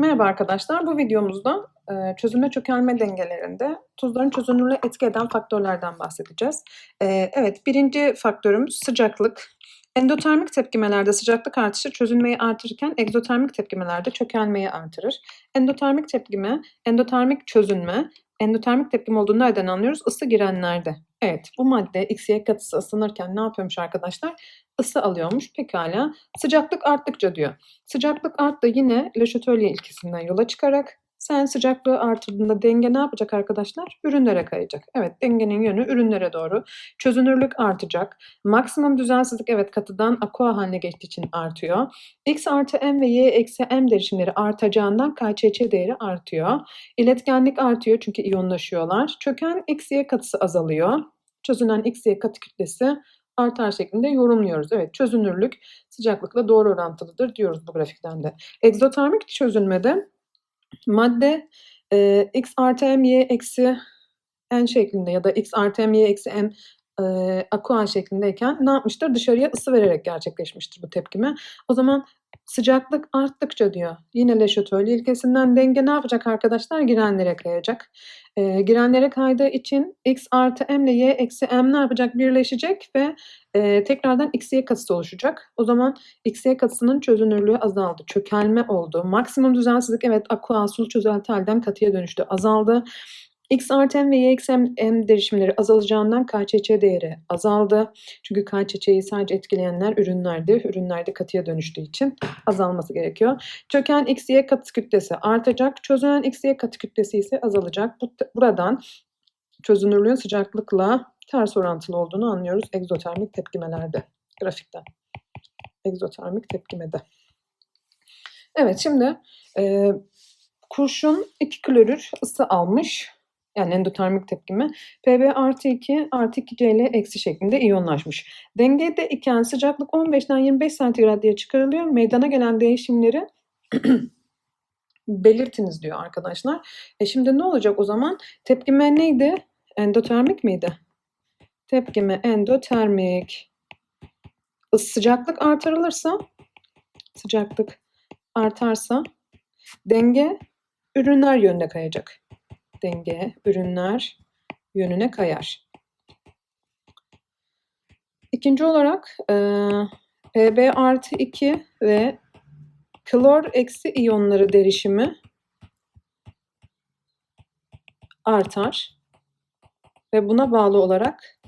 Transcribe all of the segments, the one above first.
Merhaba arkadaşlar. Bu videomuzda e, çözünme çökelme dengelerinde tuzların çözünürlüğe etki eden faktörlerden bahsedeceğiz. E, evet, birinci faktörümüz sıcaklık. Endotermik tepkimelerde sıcaklık artışı çözünmeyi artırırken egzotermik tepkimelerde çökelmeyi artırır. Endotermik tepkime, endotermik çözünme, endotermik tepkime olduğunu nereden anlıyoruz? Isı girenlerde. Evet, bu madde XY katısı ısınırken ne yapıyormuş arkadaşlar? Isı alıyormuş. Pekala. Sıcaklık arttıkça diyor. Sıcaklık arttı yine Le Chatelier ilkesinden yola çıkarak sen sıcaklığı artırdığında denge ne yapacak arkadaşlar? Ürünlere kayacak. Evet dengenin yönü ürünlere doğru. Çözünürlük artacak. Maksimum düzensizlik evet katıdan aqua haline geçtiği için artıyor. X artı M ve Y eksi M derişimleri artacağından KÇÇ değeri artıyor. İletkenlik artıyor çünkü iyonlaşıyorlar. Çöken X, Y katısı azalıyor. Çözünen X, Y katı kütlesi artar şeklinde yorumluyoruz. Evet çözünürlük sıcaklıkla doğru orantılıdır diyoruz bu grafikten de. Egzotermik çözünmede madde e, x artı m y eksi n şeklinde ya da x artı m y eksi m e, aqua şeklindeyken ne yapmıştır? Dışarıya ısı vererek gerçekleşmiştir bu tepkime. O zaman sıcaklık arttıkça diyor. Yine Le Chatelier ilkesinden denge ne yapacak arkadaşlar? Girenlere kayacak. E, girenlere kaydığı için x artı m ile y eksi m ne yapacak? Birleşecek ve e, tekrardan x y katısı oluşacak. O zaman x y katısının çözünürlüğü azaldı. Çökelme oldu. Maksimum düzensizlik evet aqua sulu çözelti halden katıya dönüştü. Azaldı. X artı ve y eksi m, derişimleri azalacağından KÇÇ değeri azaldı. Çünkü KÇÇ'yi sadece etkileyenler ürünlerdi. Ürünlerde katıya dönüştüğü için azalması gerekiyor. Çöken X, Y katı kütlesi artacak. Çözünen X, Y katı kütlesi ise azalacak. Bu, buradan çözünürlüğün sıcaklıkla ters orantılı olduğunu anlıyoruz egzotermik tepkimelerde. Grafikten. Egzotermik tepkimede. Evet şimdi e, kurşun 2 klorür ısı almış yani endotermik tepkime Pb artı 2 artı 2 Cl eksi şeklinde iyonlaşmış. Dengede iken sıcaklık 15'den 25 santigrat diye çıkarılıyor. Meydana gelen değişimleri belirtiniz diyor arkadaşlar. E şimdi ne olacak o zaman? Tepkime neydi? Endotermik miydi? Tepkime endotermik. Sıcaklık artırılırsa sıcaklık artarsa denge ürünler yönüne kayacak denge ürünler yönüne kayar. İkinci olarak e, Pb artı 2 ve klor eksi iyonları derişimi artar ve buna bağlı olarak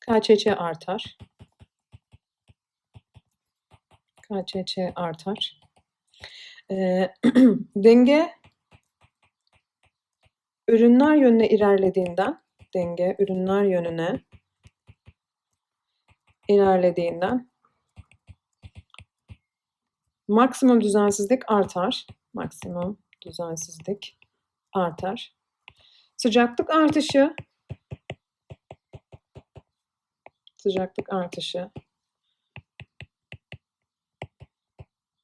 KÇÇ artar. KÇÇ artar. E, denge ürünler yönüne ilerlediğinden denge ürünler yönüne ilerlediğinden maksimum düzensizlik artar. Maksimum düzensizlik artar. Sıcaklık artışı sıcaklık artışı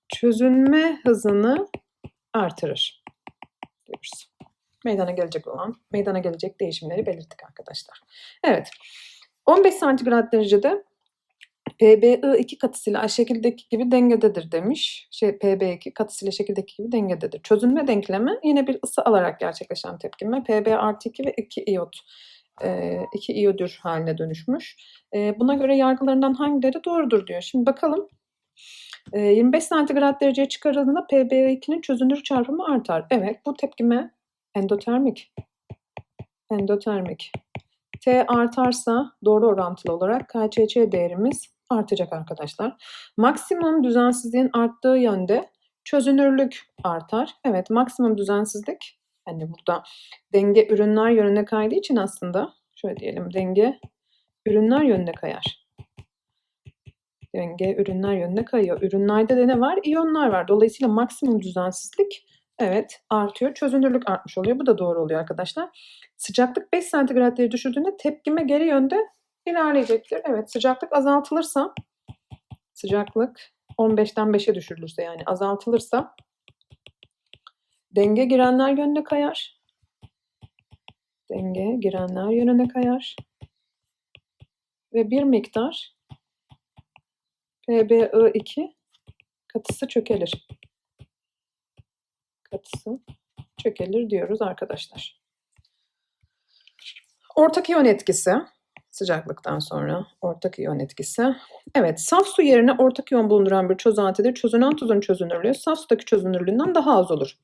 çözünme hızını artırır meydana gelecek olan, meydana gelecek değişimleri belirttik arkadaşlar. Evet, 15 santigrat derecede PbI2 katısıyla şekildeki gibi dengededir demiş. Şey, Pb2 katısıyla şekildeki gibi dengededir. Çözünme denklemi yine bir ısı alarak gerçekleşen tepkime. Pb artı 2 ve 2 iyot. 2 e, iyodür haline dönüşmüş. E, buna göre yargılarından hangileri doğrudur diyor. Şimdi bakalım 25 e, santigrat dereceye çıkarıldığında PbI2'nin çözünür çarpımı artar. Evet bu tepkime endotermik. Endotermik. T artarsa doğru orantılı olarak KÇÇ değerimiz artacak arkadaşlar. Maksimum düzensizliğin arttığı yönde çözünürlük artar. Evet maksimum düzensizlik yani burada denge ürünler yönüne kaydığı için aslında şöyle diyelim denge ürünler yönüne kayar. Denge ürünler yönüne kayıyor. Ürünlerde de ne var? İyonlar var. Dolayısıyla maksimum düzensizlik Evet artıyor. Çözünürlük artmış oluyor. Bu da doğru oluyor arkadaşlar. Sıcaklık 5 santigrat derece düşürdüğünde tepkime geri yönde ilerleyecektir. Evet sıcaklık azaltılırsa sıcaklık 15'ten 5'e düşürülürse yani azaltılırsa denge girenler yönüne kayar. Denge girenler yönüne kayar. Ve bir miktar PbI2 katısı çökelir katısı çökelir diyoruz arkadaşlar. Ortak iyon etkisi sıcaklıktan sonra ortak iyon etkisi. Evet, saf su yerine ortak iyon bulunduran bir çözeltide çözünen tuzun çözünürlüğü saf sudaki çözünürlüğünden daha az olur.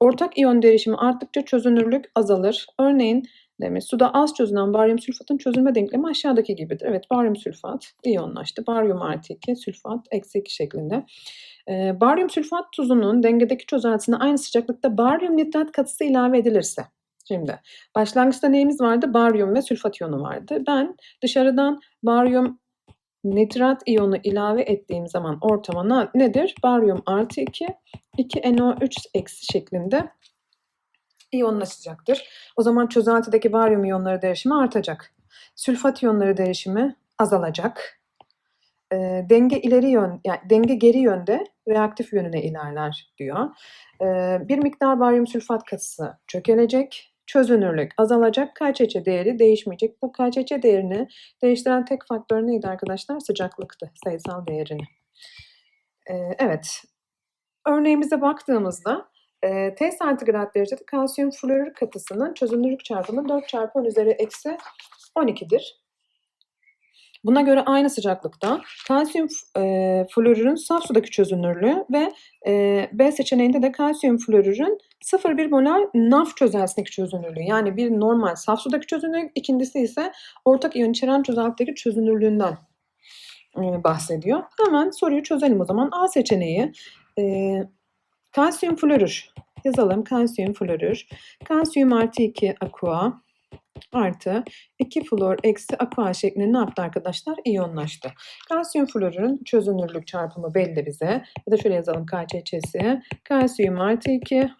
Ortak iyon derişimi arttıkça çözünürlük azalır. Örneğin demiş suda az çözünen baryum sülfatın çözülme denklemi aşağıdaki gibidir. Evet, baryum sülfat iyonlaştı. Baryum artı 2, sülfat eksi 2 şeklinde. Ee, baryum sülfat tuzunun dengedeki çözeltisine aynı sıcaklıkta baryum nitrat katısı ilave edilirse Şimdi başlangıçta neyimiz vardı? Baryum ve sülfat iyonu vardı. Ben dışarıdan baryum nitrat iyonu ilave ettiğim zaman ortama nedir? Baryum artı 2, 2NO3 eksi şeklinde iyonlaşacaktır. O zaman çözeltideki baryum iyonları derişimi artacak. Sülfat iyonları derişimi azalacak. E, denge ileri yön, yani denge geri yönde reaktif yönüne ilerler diyor. E, bir miktar baryum sülfat katısı çökelecek. Çözünürlük azalacak. KÇC değeri değişmeyecek. Bu KÇC değerini değiştiren tek faktör neydi arkadaşlar? Sıcaklıktı. Sayısal değerini. E, evet. Örneğimize baktığımızda e, T santigrat derecede kalsiyum florür katısının çözünürlük çarpımı 4 çarpı 10 üzeri eksi 12'dir. Buna göre aynı sıcaklıkta kalsiyum e, florürün saf sudaki çözünürlüğü ve e, B seçeneğinde de kalsiyum florürün 0,1 molar naf çözeltisindeki çözünürlüğü. Yani bir normal saf sudaki çözünürlük, ikincisi ise ortak iyon içeren çözeltideki çözünürlüğünden e, bahsediyor. Hemen soruyu çözelim o zaman. A seçeneği e, kalsiyum florür. Yazalım kalsiyum florür. Kalsiyum artı 2 aqua artı 2 flor eksi aqua şeklinde ne yaptı arkadaşlar? İyonlaştı. Kalsiyum florürün çözünürlük çarpımı belli bize. Ya da şöyle yazalım KÇÇ'si. Kalsiyum artı 2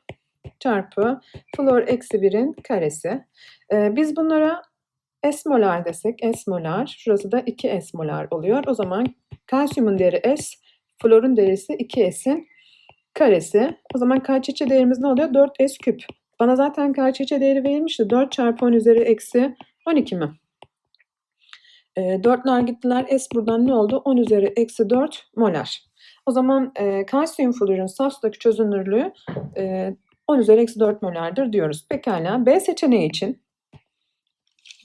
çarpı flor eksi 1'in karesi. Ee, biz bunlara S molar desek S molar. Şurası da 2 S molar oluyor. O zaman kalsiyumun değeri S, florun değeri ise 2S'in karesi. O zaman KÇÇ değerimiz ne oluyor? 4S küp. Bana zaten KÇÇ değeri verilmişti. 4 çarpı 10 üzeri eksi 12 mi? E, 4'ler gittiler. S buradan ne oldu? 10 üzeri eksi 4 molar. O zaman e, kalsiyum florun saf sudaki çözünürlüğü e, 10 üzeri eksi 4 molardır diyoruz. Pekala. B seçeneği için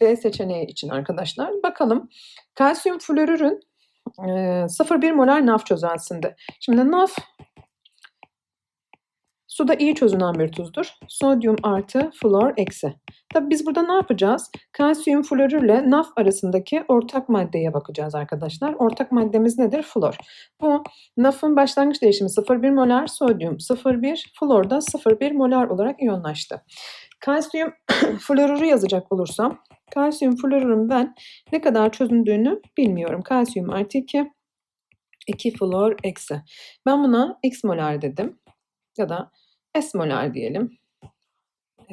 B seçeneği için arkadaşlar. Bakalım. Kalsiyum florürün e, 0,1 molar naf çözeltisinde. Şimdi naf Suda iyi çözünen bir tuzdur. Sodyum artı flor eksi. Tabi biz burada ne yapacağız? Kalsiyum florürle naf arasındaki ortak maddeye bakacağız arkadaşlar. Ortak maddemiz nedir? Flor. Bu nafın başlangıç değişimi 0,1 molar, sodyum 0,1, flor da 0,1 molar olarak iyonlaştı. Kalsiyum florürü yazacak olursam, kalsiyum florürün ben ne kadar çözündüğünü bilmiyorum. Kalsiyum artı 2, 2 flor eksi. Ben buna x molar dedim ya da S molar diyelim.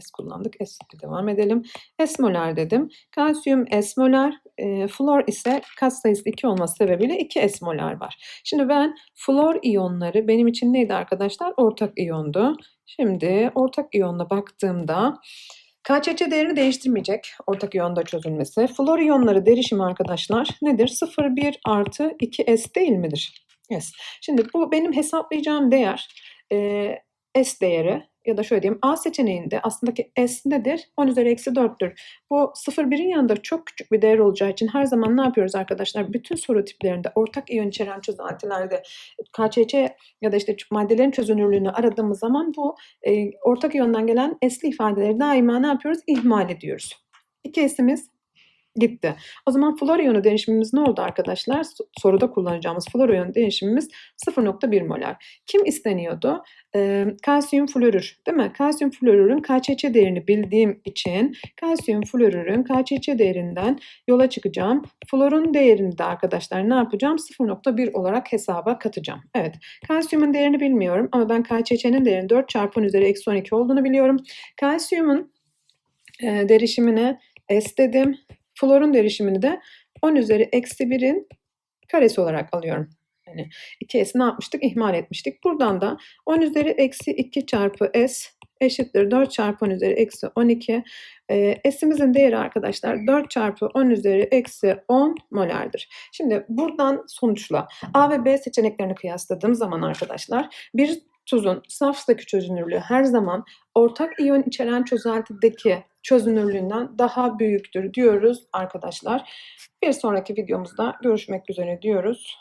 S kullandık. S ile devam edelim. S molar dedim. Kalsiyum S molar. E, flor ise kat sayısı 2 olması sebebiyle 2 S molar var. Şimdi ben flor iyonları benim için neydi arkadaşlar? Ortak iyondu. Şimdi ortak iyonla baktığımda KÇC değerini değiştirmeyecek ortak iyonda çözülmesi. Flor iyonları derişimi arkadaşlar nedir? 0,1 artı 2S değil midir? Yes. Şimdi bu benim hesaplayacağım değer. E, S değeri ya da şöyle diyeyim A seçeneğinde aslında ki S nedir? 10 üzeri eksi 4'tür. Bu 0,1'in yanında çok küçük bir değer olacağı için her zaman ne yapıyoruz arkadaşlar? Bütün soru tiplerinde ortak iyon içeren çözeltilerde KÇC ya da işte maddelerin çözünürlüğünü aradığımız zaman bu e, ortak iyondan gelen S'li ifadeleri daima ne yapıyoruz? İhmal ediyoruz. İki S'imiz gitti. O zaman flor iyonu değişimimiz ne oldu arkadaşlar? Soruda kullanacağımız flor iyonu değişimimiz 0.1 molar. Kim isteniyordu? Ee, kalsiyum florür değil mi? Kalsiyum florürün KÇC değerini bildiğim için kalsiyum florürün KÇC değerinden yola çıkacağım. Florun değerini de arkadaşlar ne yapacağım? 0.1 olarak hesaba katacağım. Evet. Kalsiyumun değerini bilmiyorum ama ben KÇC'nin değerinin 4 çarpı 10 üzeri eksi 12 olduğunu biliyorum. Kalsiyumun e, derişimine S dedim. Florun derişimini de 10 üzeri eksi 1'in karesi olarak alıyorum. Yani 2S'i ne yapmıştık? İhmal etmiştik. Buradan da 10 üzeri eksi 2 çarpı S eşittir 4 çarpı 10 üzeri eksi 12. E, S'imizin değeri arkadaşlar 4 çarpı 10 üzeri eksi 10 molardır. Şimdi buradan sonuçla A ve B seçeneklerini kıyasladığım zaman arkadaşlar bir tuzun saf sıdaki çözünürlüğü her zaman ortak iyon içeren çözeltideki çözünürlüğünden daha büyüktür diyoruz arkadaşlar. Bir sonraki videomuzda görüşmek üzere diyoruz.